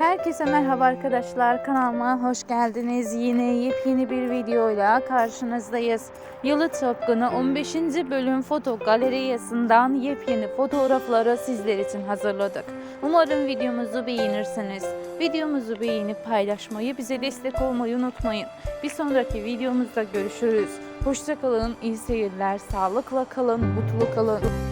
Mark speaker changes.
Speaker 1: Herkese merhaba arkadaşlar. Kanalıma hoş geldiniz. Yine yepyeni bir videoyla karşınızdayız. Yalı Çapkını 15. bölüm foto galeriyasından yepyeni fotoğrafları sizler için hazırladık. Umarım videomuzu beğenirsiniz. Videomuzu beğenip paylaşmayı, bize destek olmayı unutmayın. Bir sonraki videomuzda görüşürüz. Hoşçakalın, iyi seyirler, sağlıkla kalın, mutlu kalın.